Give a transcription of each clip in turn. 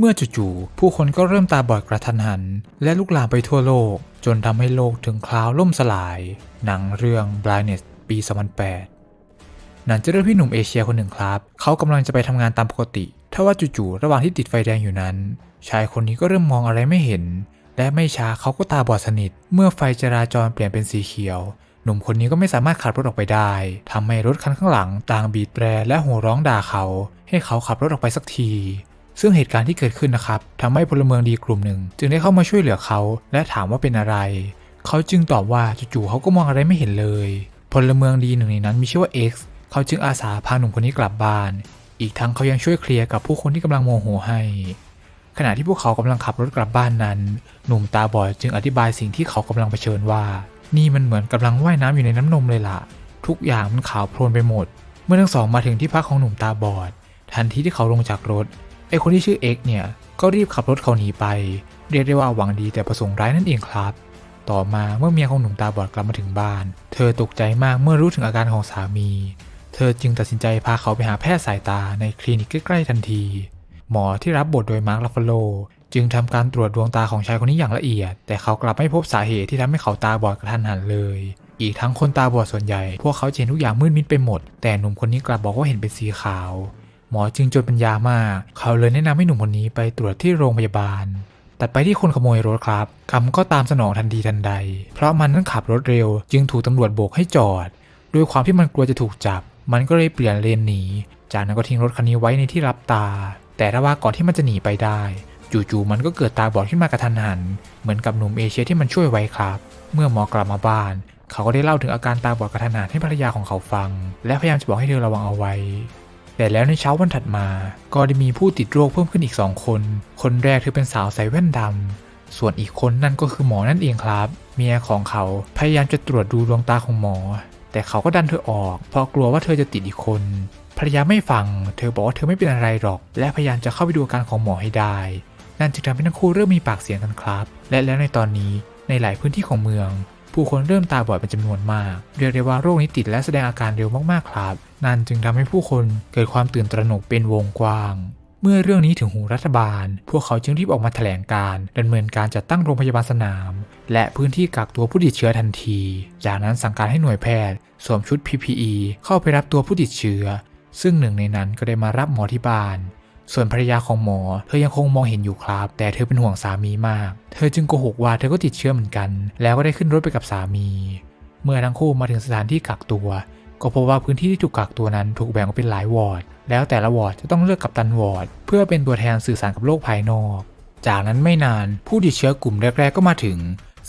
เมื่อจู่ๆผู้คนก็เริ่มตาบอดกระทันหัน และลุกลามไปทั่วโลก จนทำให้โลกถึงคราวล่มสลาย หนังเรื่อง Blindness ปี 2008 หนังจะเริ่มที่หนุ่มเอเชียคนหนึ่งครับ เขากำลังจะไปทำงานตามปกติทว่าจู่ๆระหว่างที่ติดไฟแดงอยู่นั้น ชายคนนี้ก็เริ่มมองอะไรไม่เห็น และไม่ช้าเขาก็ตาบอดสนิท เมื่อไฟจราจรเปลี่ยนเป็นสีเขียว หนุ่มคนนี้ก็ไม่สามารถขับรถออกไปได้ทำให้รถคันข้างหลังต่างบีบแตรและโห่ร้องด่าเขา ให้เขาขับรถออกไปสักที ซึ่งเหตุการณ์ที่เกิดขึ้นนะครับทำให้พลเมืองดีกลุ่มหนึ่ง จึงได้เข้ามาช่วยเหลือเขา และถามว่าเป็นอะไร เขาจึงตอบว่าจู่ๆเขาก็มองอะไรไม่เห็นเลย พลเมืองดีหนึ่งในนั้นมีชื่อว่า X เขาจึงอาสาพาหนุ่มคนนี้กลับบ้าน อีกทั้งเขายังช่วยเคลียร์กับผู้คนที่กำลังโมโหให้ ขณะที่พวกเขากำลังขับรถกลับบ้านนั้น หนุ่มตาบอดจึงอธิบายสิ่งที่เขากำลังเผชิญว่า นี่มันเหมือนกำลังว่ายน้ำอยู่ในน้ำนมเลยล่ะ ทุกอย่างมันขาวโพลนไปหมด เมื่อทั้งสองมาถึงที่พักของหนุ่มตาบอด ทันทีที่เขาลงจากรถ ไอคนที่ชื่อเอ็กเนี่ยก็รีบขับรถเขาหนีไป เรียกได้ว่าหวังดีแต่ประสงค์ร้ายนั่นเองครับ ต่อมาเมื่อเมียของหนุ่มตาบอดกลับมาถึงบ้าน เธอตกใจมากเมื่อรู้ถึงอาการของสามี เธอจึงตัดสินใจพาเขาไปหาแพทย์สายตาในคลินิกใกล้ๆทันที หมอที่รับบทโดยมาร์คลาฟโล จึงทำการตรวจดวงตาของชายคนนี้อย่างละเอียด แต่เขากลับไม่พบสาเหตุที่ทำให้เขาตาบอดกระทันหันเลยอีกทั้งคนตาบอดส่วนใหญ่ พวกเขาเห็นทุกอย่างมืดมิดไปหมด แต่หนุ่มคนนี้กลับบอกว่าเห็นเป็นสีขาว หมอจึงจนปัญญามาก เขาเลยแนะนำให้หนุ่มคนนี้ไปตรวจที่โรงพยาบาล แตัดไปที่คนขโมยรถครับกรรมก็ตามสนองทันทีทันใด เพราะมันนั้นขับรถเร็ว จึงถูกตำรวจโบกให้จอด ด้วยความที่มันกลัวจะถูกจับ มันก็เลยเปลี่ยนเลนหนี จากนั้นก็ทิ้งรถคันนี้ไว้ในที่รับตา แต่ระว่าก่อนที่มันจะหนีไปได้ จู่ๆมันก็เกิดตาบอดขึ้นมากระทันหัน เหมือนกับหนุ่มเอเชียที่มันช่วยไว้ครับ เมื่อหมอกลับมาบ้านเขาก็ได้เล่าถึงอาการตาบอดกระทันหันให้ภรรยาของเขาฟัง และพยายามจะบอกให้เธอระวังเอาไว้ แต่แล้วในเช้าวันถัดมา ก็ได้มีผู้ติดโรคเพิ่มขึ้นอีกสองคน คนแรกเธอเป็นสาวใส่แว่นดำ ส่วนอีกคนนั่นก็คือหมอนั่นเองครับ เมียของเขาพยายามจะตรวจดูดวงตาของหมอ แต่เขาก็ดันเธอออก เพราะกลัวว่าเธอจะติดอีกคนภรรยาไม่ฟัง เธอบอกว่าเธอไม่เป็นอะไรหรอก และพยายามจะเข้าไปดูอาการของหมอให้ได้ นั่นจึงทำให้ทั้งคู่เริ่มมีปากเสียงกันครับ และแล้วในตอนนี้ในหลายพื้นที่ของเมือง ผู้คนเริ่มตาบอดเป็นจำนวนมาก เรียกได้ว่าโรคนี้ติดและแสดงอาการเร็วมากๆครับ นั่นจึงทำให้ผู้คนเกิดความตื่นตระหนกเป็นวงกว้าง เมื่อเรื่องนี้ถึงหูรัฐบาล พวกเขาจึงรีบออกมาแถลงการดำเนินการจัดตั้งโรงพยาบาลสนาม และพื้นที่กักตัวผู้ติดเชื้อทันที จากนั้นสั่งการให้หน่วยแพทย์สวมชุด PPE เข้าไปรับตัวผู้ติดเชื้อ ซึ่งหนึ่งในนั้นก็ได้มารับหมอที่บ้าน ส่วนภรรยาของหมอ เธอยังคงมองเห็นอยู่ครับ แต่เธอเป็นห่วงสามีมาก เธอจึงโกหกว่าเธอก็ติดเชื้อเหมือนกัน แล้วก็ได้ขึ้นรถไปกับสามี เมื่อทั้งคู่มาถึงสถานที่กักตัว ก็พบว่าพื้นที่ที่ถูกกักตัวนั้นถูกแบ่งออกเป็นหลายวอร์ด แล้วแต่ละวอร์ดจะต้องเลือกกัปตันวอร์ดเพื่อเป็นตัวแทนสื่อสารกับโลกภายนอก จากนั้นไม่นานผู้ติดเชื้อกลุ่มแรก ๆ ก็มาถึง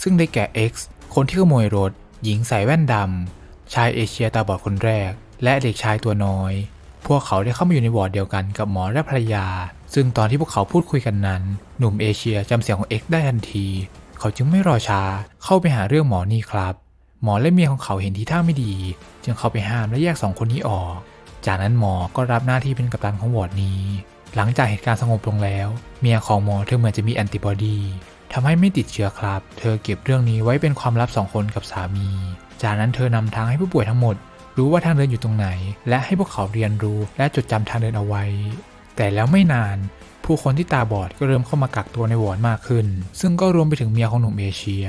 ซึ่งได้แก่ X คนที่ขโมยรถ หญิงใส่แว่นดำชายเอเชียตาบอดคนแรก และเด็กชายตัวน้อย พวกเขาได้เข้ามาอยู่ในวอร์ดเดียวกันกับหมอและภรรยา ซึ่งตอนที่พวกเขาพูดคุยกันนั้น หนุ่มเอเชียจำเสียงของ X ได้ทันที เขาจึงไม่รอช้าเข้าไปหาเรื่องหมอนี่ครับ หมอและเมียของเขาเห็นทีท่าไม่ดี จึงเข้าไปห้ามและแยกสองคนนี้ออก จากนั้นหมอก็รับหน้าที่เป็นกัปตันของวอร์ดนี้ หลังจากเหตุการณ์สงบลงแล้ว เมียของหมอเธอเหมือนจะมีแอนติบอดีทำให้ไม่ติดเชื้อครับ เธอเก็บเรื่องนี้ไว้เป็นความลับสองคนกับสามี จากนั้นเธอนำทางให้ผู้ป่วยทั้งหมด รู้ว่าทางเดินอยู่ตรงไหน และให้พวกเขาเรียนรู้และจดจำทางเดินเอาไว้ แต่แล้วไม่นาน ผู้คนที่ตาบอดก็เริ่มเข้ามากักตัวในวอร์ดมากขึ้น ซึ่งก็รวมไปถึงเมียของหนุ่มเอเชีย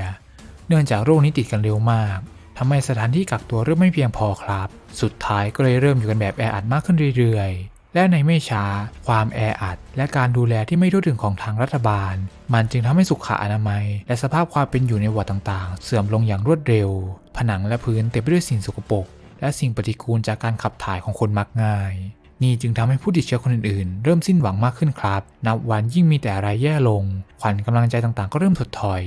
เนื่องจากโรคนี้ติดกันเร็วมากทำให้สถานที่กักตัวเริ่มไม่เพียงพอครับ สุดท้ายก็เลยเริ่มอยู่กันแบบแออัดมากขึ้นเรื่อยๆ และในไม่ช้า ความแออัด และการดูแลที่ไม่ทั่วถึงของทางรัฐบาล มันจึงทำให้สุขอนามัย และสภาพความเป็นอยู่ในวอร์ดต่างๆ เสื่อมลงอย่างรวดเร็ว ผนังและพื้นเต็มไปด้วยสิ่งสกปรก และสิ่งปฏิกูลจากการขับถ่ายของคนมักง่าย นี่จึงทำให้ผู้ติดเชื้อคนอื่นๆ เริ่มสิ้นหวังมากขึ้นครับ นับวันยิ่งมีแต่อะไรแย่ลง ขวัญกำลังใจต่างๆ ก็เริ่มถดถอย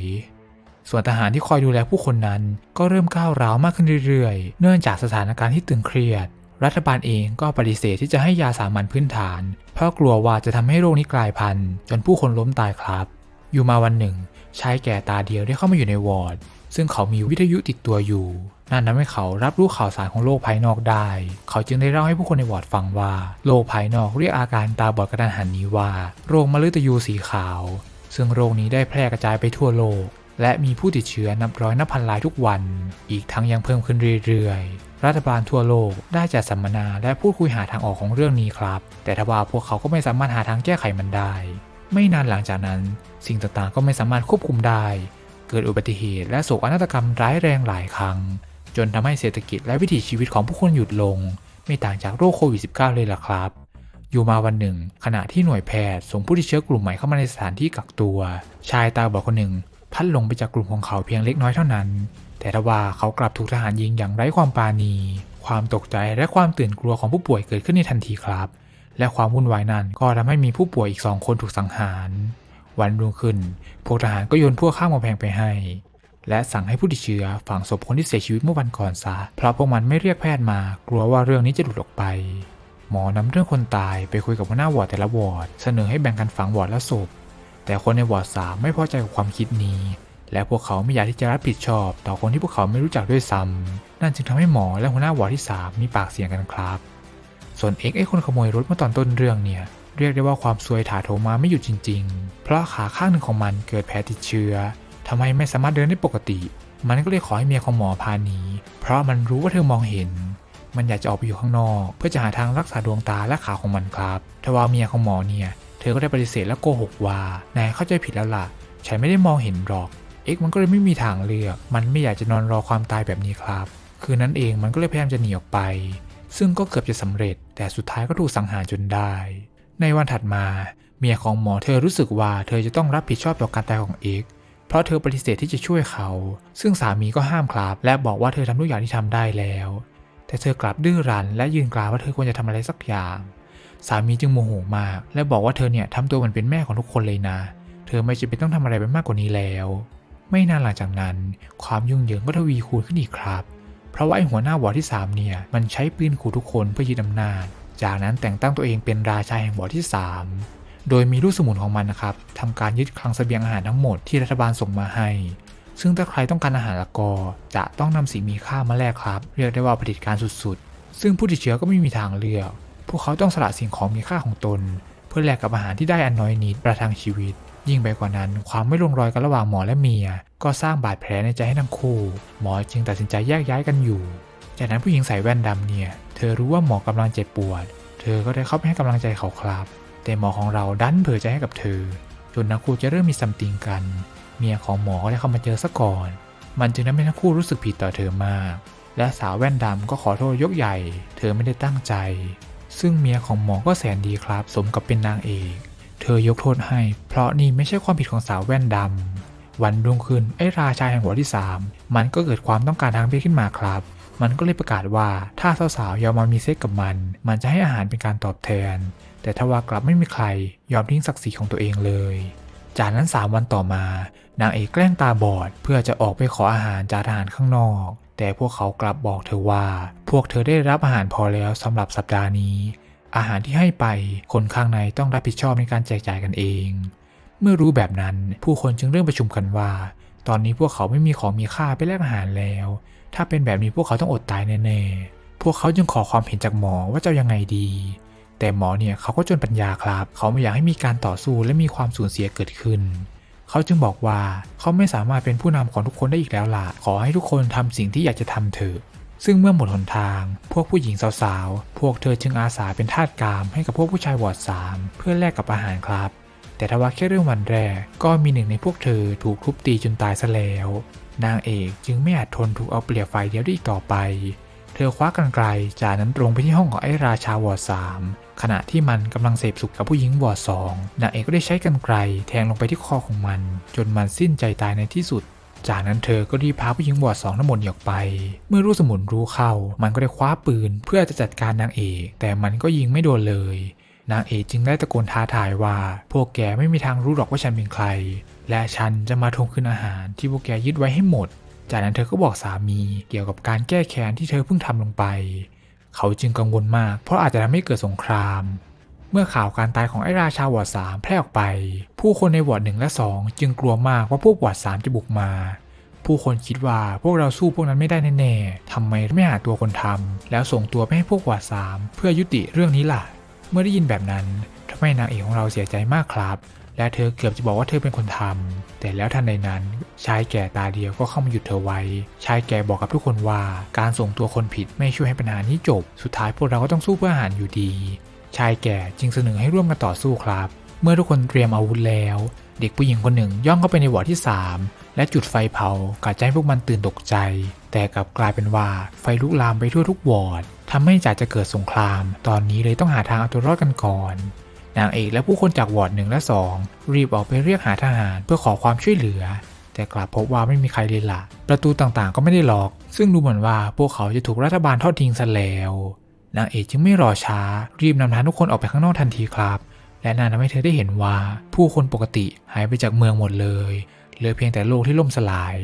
ส่วนทหารที่คอยดูแลผู้คนนั้น ก็เริ่มก้าวร้าวมากขึ้นเรื่อยๆ เนื่องจากสถานการณ์ที่ตึงเครียด รัฐบาลเองก็ปฏิเสธที่จะให้ยาสามัญพื้นฐาน เพราะกลัวว่าจะทำให้โรคนี้กลายพันธุ์จนผู้คนล้มตายครับ อยู่มาวันหนึ่งชายแก่ตาเดียวได้เข้ามาอยู่ในวอร์ด ซึ่งเขามีวิทยุติดตัวอยู่ นั่นทำให้เขารับรู้ข่าวสารของโลกภายนอกได้ เขาจึงได้เล่าให้ผู้คนในวอร์ดฟังว่า โลกภายนอกเรียกอาการตาบอดกระทันหันนี้ว่า โรคมะลืตยูสีขาว ซึ่งโรคนี้ได้แพร่กระจายไปทั่วโลก และมีผู้ติดเชื้อนับร้อยนับพันรายทุกวัน อีกทั้งยังเพิ่มขึ้นเรื่อยๆ รัฐบาลทั่วโลกได้จัดสัมมนาและพูดคุยหาทางออกของเรื่องนี้ครับ แต่ทว่าพวกเขาก็ไม่สามารถหาทางแก้ไขมันได้ ไม่นานหลังจากนั้น สิ่งต่างๆก็ไม่สามารถควบคุมได้ เกิดอุบัติเหตุและโศกนาฏกรรมร้ายแรงหลายครั้ง จนทำให้เศรษฐกิจและวิถีชีวิตของผู้คนหยุดลง ไม่ต่างจากโรคโควิด -19 เลยล่ะครับ อยู่มาวันหนึ่ง ขณะที่หน่วยแพทย์ส่งผู้ติดเชื้อกลุ่มใหม่เข้ามาในสถานที่กักตัว ชายตาบอดคนหนึ่งพัดลงไปจากกลุ่มของเขาเพียงเล็กน้อยเท่านั้น แต่ทว่าเขากลับถูกทหารยิงอย่างไร้ความปราณี ความตกใจและความตื่นกลัวของผู้ป่วยเกิดขึ้นในทันทีครับ และความวุ่นวายนั้นก็ทำให้มีผู้ป่วยอีกสองคนถูกสังหาร วันรุ่งขึ้นพวกทหารก็โยนพวกข้ามกำแพงไปให้ และสั่งให้ผู้ติดเชื้อฝังศพคนที่เสียชีวิตเมื่อวันก่อนซะ เพราะพวกมันไม่เรียกแพทย์มา กลัวว่าเรื่องนี้จะหลุดออกไป หมอนำเรื่องคนตายไปคุยกับหัวหน้าวอร์ดแต่ละวอร์ดเสนอให้แบ่งกันฝังวอร์ดละศพ แต่คนในวอร์ดสามไม่พอใจกับความคิดนี้ และพวกเขาไม่อยากที่จะรับผิดชอบ ต่อคนที่พวกเขาไม่รู้จักด้วยซ้ำนั่นจึงทำให้หมอและหัวหน้าวอร์ดที่สามมีปากเสียงกันครับ ส่วนเอ็กไอ้คนขโมยรถเมื่อตอนต้นเรื่องเนี่ยเรียกได้ว่าความซวยถาโถมมาไม่หยุดจริง ๆ เพราะขาข้างหนึ่งของมันเกิดแผลติดเชื้อ ทำให้ไม่สามารถเดินได้ปกติ มันก็เลยขอให้เมียของหมอพาหนี เพราะมันรู้ว่าเธอมองเห็น มันอยากจะออกไปอยู่ข้างนอก เพื่อจะหาทางรักษาดวงตาและขาของมันครับทว่าเมียของหมอเนี่ย เธอก็ได้ปฏิเสธและโกหกว่านายเข้าใจผิดแล้วล่ะ ฉันไม่ได้มองเห็นหรอก เอ็กซ์มันก็เลยไม่มีทางเลือก มันไม่อยากจะนอนรอความตายแบบนี้ครับ คืนนั้นเองมันก็เลยพยายามจะหนีออกไป ซึ่งก็เกือบจะสำเร็จ แต่สุดท้ายก็ถูกสังหารจนได้ ในวันถัดมา เมียของหมอเธอรู้สึกว่าเธอจะต้องรับผิดชอบต่อการตายของเอ็กซ์ เพราะเธอปฏิเสธที่จะช่วยเขา ซึ่งสามีก็ห้ามครับ และบอกว่าเธอทำทุกอย่างที่ทำได้แล้ว แต่เธอกลับดื้อรั้นและยืนกรานว่าเธอควรจะทำอะไรสักอย่าง สามีจึงโมโหมาก และบอกว่าเธอเนี่ยทำตัวเหมือนเป็นแม่ของทุกคนเลยนะ เธอไม่จำเป็นต้องทำอะไรไปมากกว่านี้แล้ว ไม่นานหลังจากนั้น ความยุ่งเหยิงก็ทวีคูณขึ้นอีกครับ เพราะว่าไอหัวหน้าวอร์ที่ 3 เนี่ย มันใช้ปืนขู่ทุกคนเพื่อยึดอำนาจ จากนั้นแต่งตั้งตัวเองเป็นราชาแห่งวอร์ที่ 3 โดยมีลูกสมุนของมันนะครับทำการยึดคลังเสบียงอาหารทั้งหมดที่รัฐบาลส่งมาให้ ซึ่งถ้าใครต้องการอาหารละก็จะต้องนำสิ่งมีค่ามาแลกครับ เรียกได้ว่าผลิตการสุดๆ ซึ่งผู้ติดเชื้อก็ไม่มีทางเลือก พวกเขาต้องสละสิ่งของมีค่าของตน เพื่อแลกกับอาหารที่ได้อันน้อยนิดประทังชีวิต ยิ่งไปกว่านั้น ความไม่ลงรอยกันระหว่างหมอและเมีย ก็สร้างบาดแผลในใจให้ทั้งคู่ หมอจึงตัดสินใจแยกย้ายกันอยู่ จากนั้นผู้หญิงใส่แว่นดำเนี่ย เธอรู้ว่าหมอกำลังเจ็บปวด เธอก็ได้เข้าไปให้กำลังใจเขาครับ แต่หมอของเราดันเผยใจให้กับเธอ จนทั้งคู่จะเริ่มมีซัมติงกัน เมียของหมอก็ได้เข้ามาเจอซะก่อน มันจึงทำให้ทั้งคู่รู้สึกผิดต่อเธอมาก และสาวแว่นดำก็ขอโทษยกใหญ่ เธอไม่ได้ตั้งใจ ซึ่งเมียของหมอก็แสนดีครับ สมกับเป็นนางเอก เธอยกโทษให้ เพราะนี่ไม่ใช่ความผิดของสาวแว่นดำวันรุ่งขึ้นไอ้ราชาแห่งหัวที่ 3 มันก็เกิดความต้องการทางเพศขึ้นมาครับมันก็เลยประกาศว่าถ้าสาวๆยอมมามีเซ็กกับมัน มันจะให้อาหารเป็นการตอบแทน แต่ทว่ากลับไม่มีใครยอมทิ้งศักดิ์ศรีของตัวเองเลย จากนั้น 3 วันต่อมา นางเอกแกล้งตาบอดเพื่อจะออกไปขออาหารจากทหารข้างนอก แต่พวกเขากลับบอกเธอว่า พวกเธอได้รับอาหารพอแล้วสำหรับสัปดาห์นี้ อาหารที่ให้ไปคนข้างในต้องรับผิดชอบในการแจกจ่ายกันเอง เมื่อรู้แบบนั้นผู้คนจึงเริ่มประชุมกันว่า ตอนนี้พวกเขาไม่มีของมีค่าไปแลกอาหารแล้ว ถ้าเป็นแบบนี้พวกเขาต้องอดตายแน่ๆพวกเขาจึงขอความเห็นจากหมอว่าจะยังไงดี แต่หมอเนี่ยเขาก็จนปัญญาครับ เขาไม่อยากให้มีการต่อสู้และมีความสูญเสียเกิดขึ้น เขาจึงบอกว่าเขาไม่สามารถเป็นผู้นำของทุกคนได้อีกแล้วล่ะ ขอให้ทุกคนทำสิ่งที่อยากจะทำเถอะซึ่งเมื่อหมดหนทาง พวกผู้หญิงสาวๆ พวกเธอจึงอาสาเป็นทาสกามให้กับพวกผู้ชายวอร์ดสามเพื่อแลกกับอาหารครับ แต่ทว่าแค่เรื่องวันแรก ก็มีหนึ่งในพวกเธอถูกทุบตีจนตายซะแล้ว นางเอกจึงไม่อาจทนถูกเอาเปรียบฝ่ายเดียวได้อีกต่อไป เธอคว้ากรรไกรจากนั้นตรงไปที่ห้องของไอ้ราชาวอร์ดสาม ขณะที่มันกำลังเสพสุขกับผู้หญิงวอร์สองนางเอกก็ได้ใช้กรรไกรแทงลงไปที่คอของมัน จนมันสิ้นใจตายในที่สุด จากนั้นเธอก็รีบพาผู้หญิงวอร์สองทั้งหมดหนีออกไป เมื่อรู้สมุนรู้เข้า มันก็ได้คว้าปืนเพื่อจะจัดการนางเอก แต่มันก็ยิงไม่โดนเลยนางเอกจึงได้ตะโกนท้าทายว่า พวกแกไม่มีทางรู้หรอกว่าฉันเป็นใคร และฉันจะมาทวงคืนอาหารที่พวกแกยึดไว้ให้หมด จากนั้นเธอก็บอกสามีเกี่ยวกับการแก้แค้นที่เธอเพิ่งทำลงไป เขาจึงกังวลมาก เพราะอาจจะทำให้เกิดสงคราม เมื่อข่าวการตายของไอราชาวอร์ดสามแพร่ออกไป ผู้คนในวอร์ดหนึ่งและสองจึงกลัวมากว่าพวกวอร์ดสามจะบุกมา ผู้คนคิดว่าพวกเราสู้พวกนั้นไม่ได้แน่ๆทำไมไม่หาตัวคนทำแล้วส่งตัวไปให้พวกวอร์ดสามเพื่อยุติเรื่องนี้ล่ะ เมื่อได้ยินแบบนั้นทำให้นางเอกของเราเสียใจมากครับ และเธอเกือบจะบอกว่าเธอเป็นคนทำแต่แล้วทันใดนั้น ชายแก่ตาเดียวก็เข้ามาหยุดเธอไว้ ชายแก่บอกกับทุกคนว่า การส่งตัวคนผิดไม่ช่วยให้ปัญหานี้จบ สุดท้ายพวกเราก็ต้องสู้เพื่ออาหารอยู่ดี ชายแก่จึงเสนอให้ร่วมกันต่อสู้ครับ เมื่อทุกคนเตรียมอาวุธแล้ว เด็กผู้หญิงคนหนึ่งย่องเข้าไปในวอร์ดที่ 3 และจุดไฟเผากะจะให้พวกมันตื่นตกใจ แต่กลับกลายเป็นว่าไฟลุกลามไปทั่วทุกวอร์ดทำให้จ่าจะเกิดสงคราม ตอนนี้เลยต้องหาทางเอาตัวรอดกันก่อน นางเอกและผู้คนจากวอร์ดหนึ่งและสองรีบออกไปเรียกหาทหารเพื่อขอความช่วยเหลือ แต่กลับพบว่าไม่มีใครเลยละประตูต่างๆก็ไม่ได้ล็อก ซึ่งดูเหมือนว่าพวกเขาจะถูกรัฐบาลทอดทิ้งซะแล้วนางเอกจึงไม่รอช้า รีบนำทางทุกคนออกไปข้างนอกทันทีครับ และนานทำให้เธอได้เห็นว่า ผู้คนปกติหายไปจากเมืองหมดเลยเหลือเพียงแต่โลกที่ล่มสลาย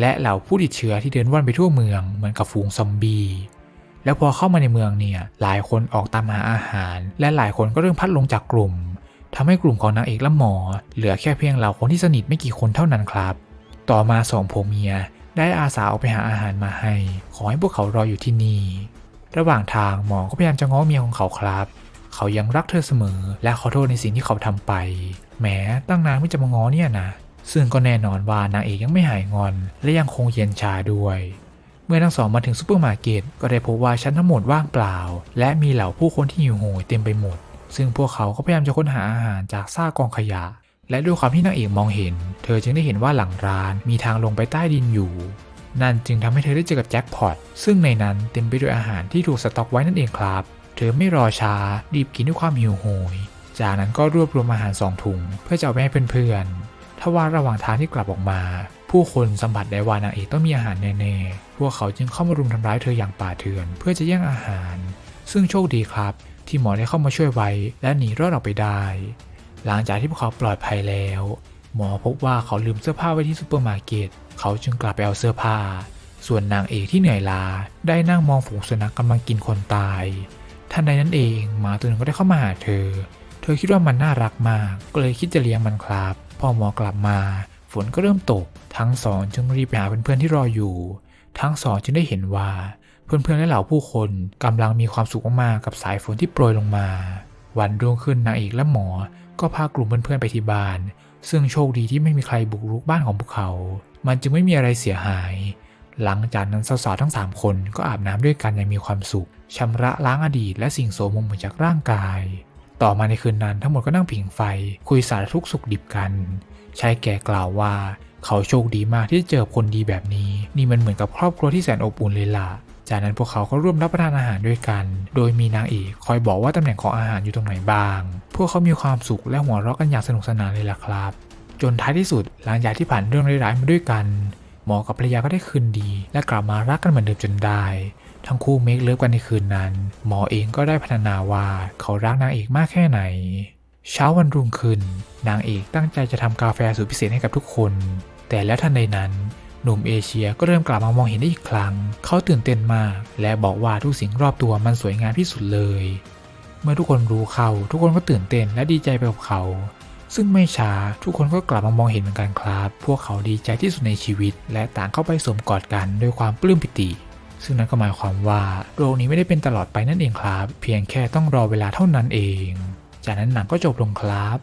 และเหล่าผู้ติดเชื้อที่เดินว่อนไปทั่วเมืองเหมือนกับฝูงซอมบี้ แล้วพอเข้ามาในเมืองเนี่ย หลายคนออกตามหาอาหาร และหลายคนก็เริ่มพัดลงจากกลุ่มทำให้กลุ่มของนางเอกและหมอ เหลือแค่เพียงเหล่าคนที่สนิทไม่กี่คนเท่านั้นครับ ต่อมาสองผัวเมียได้อาสาออกไปหาอาหารมาให้ ขอให้พวกเขารออยู่ที่นี่ ระหว่างทางหมอก็พยายามจะง้อเมียของเขาครับ เขายังรักเธอเสมอ และขอโทษในสิ่งที่เขาทำไป แหมตั้งนานไม่จะมาง้อเนี่ยนะ ซึ่งก็แน่นอนว่านางเอกยังไม่หายงอน และยังคงเย็นชาด้วย เมื่อทั้งสองมาถึงซูเปอร์มาร์เก็ตก็ได้พบว่าชั้นทั้งหมดว่างเปล่า และมีเหล่าผู้คนที่หิวโหยเต็มไปหมด ซึ่งพวกเขาก็พยายามจะค้นหาอาหารจากซากกองขยะ และด้วยความที่นางเอกมองเห็น เธอจึงได้เห็นว่าหลังร้านมีทางลงไปใต้ดินอยู่ นั่นจึงทำให้เธอได้เจอกับแจ็คพอตซึ่งในนั้นเต็มไปด้วยอาหารที่ถูกสต็อกไว้นั่นเองครับ เธอไม่รอช้ารีบกินด้วยความหิวโหย จากนั้นก็รวบรวมอาหารสองถุงเพื่อจะเอาไปให้เพื่อนๆทว่าระหว่างทางที่กลับออกมา ผู้คนสัมผัสได้ว่านางเอกต้องมีอาหารแน่ๆ พวกเขาจึงเข้ามารุมทำร้ายเธออย่างป่าเถื่อน เพื่อจะแย่งอาหาร ซึ่งโชคดีครับ ที่หมอได้เข้ามาช่วยไว้และหนีรอดออกไปได้ หลังจากที่พวกเขาปลอดภัยแล้ว หมอพบว่าเขาลืมเสื้อผ้าไว้ที่ซูเปอร์มาร์เก็ตเขาจึงกลับไปเอาเสื้อผ้า ส่วนนางเอกที่เหนื่อยล้าได้นั่งมองฝูงสุนัขกำลังกินคนตายทันใดนั้นเองหมาตัวหนึ่งก็ได้เข้ามาหาเธอ เธอคิดว่ามันน่ารักมาก ก็เลยคิดจะเลี้ยงมันครับ พอหมอกลับมา ฝนก็เริ่มตก ทั้งสองจึงรีบไปหาเพื่อนๆที่รออยู่ ทั้งสองจึงได้เห็นว่าเพื่อนๆและเหล่าผู้คนกำลังมีความสุขมากๆกับสายฝนที่โปรยลงมา วันรุ่งขึ้นนางเอกและหมอก็พากลุ่มเพื่อนๆไปที่บ้าน ซึ่งโชคดีที่ไม่มีใครบุกรุกบ้านของพวกเขา มันจึงไม่มีอะไรเสียหาย หลังจากนั้นสาวๆทั้ง 3 คนก็อาบน้ำด้วยกันอย่างมีความสุขชำระล้างอดีตและสิ่งโสมมจากร่างกาย ต่อมาในคืนนั้นทั้งหมดก็นั่งผิงไฟ คุยสารทุกข์สุขดิบกันชายแก่กล่าวว่า เขาโชคดีมากที่เจอคนดีแบบนี้ นี่มันเหมือนกับครอบครัวที่แสนอบอุ่นเลยล่ะจากนั้นพวกเขาก็ร่วมรับประทานอาหารด้วยกัน โดยมีนางเอกคอยบอกว่าตำแหน่งของอาหารอยู่ตรงไหนบ้าง พวกเขามีความสุขและหัวเราะกันอย่างสนุกสนานเลยล่ะครับ จนท้ายที่สุดหลังจากที่ผ่านเรื่องร้ายๆมาด้วยกัน หมอกับภรรยาก็ได้คืนดี และกลับมารักกันเหมือนเดิมจนได้ ทั้งคู่เมคเลิฟกันในคืนนั้น หมอเองก็ได้พัฒนาว่าเขารักนางเอกมากแค่ไหน เช้าวันรุ่งขึ้น นางเอกตั้งใจจะทำกาแฟสูตรพิเศษให้กับทุกคน แต่แล้วทันใดนั้น หนุ่มเอเชียก็เริ่มกลับมามองเห็นได้อีกครั้ง เขาตื่นเต้นมาก และบอกว่าทุกสิ่งรอบตัวมันสวยงามที่สุดเลย เมื่อทุกคนรู้เข้าทุกคนก็ตื่นเต้นและดีใจไปกับเขา ซึ่งไม่ช้าทุกคนก็กลับมามองเห็นเหมือนกันครับ พวกเขาดีใจที่สุดในชีวิต และต่างเข้าไปสวมกอดกันด้วยความปลื้มปิติ ซึ่งนั่นก็หมายความว่าโลกนี้ไม่ได้เป็นตลอดไปนั่นเองครับ เพียงแค่ต้องรอเวลาเท่านั้นเอง จากนั้นหนังก็จบลงครับ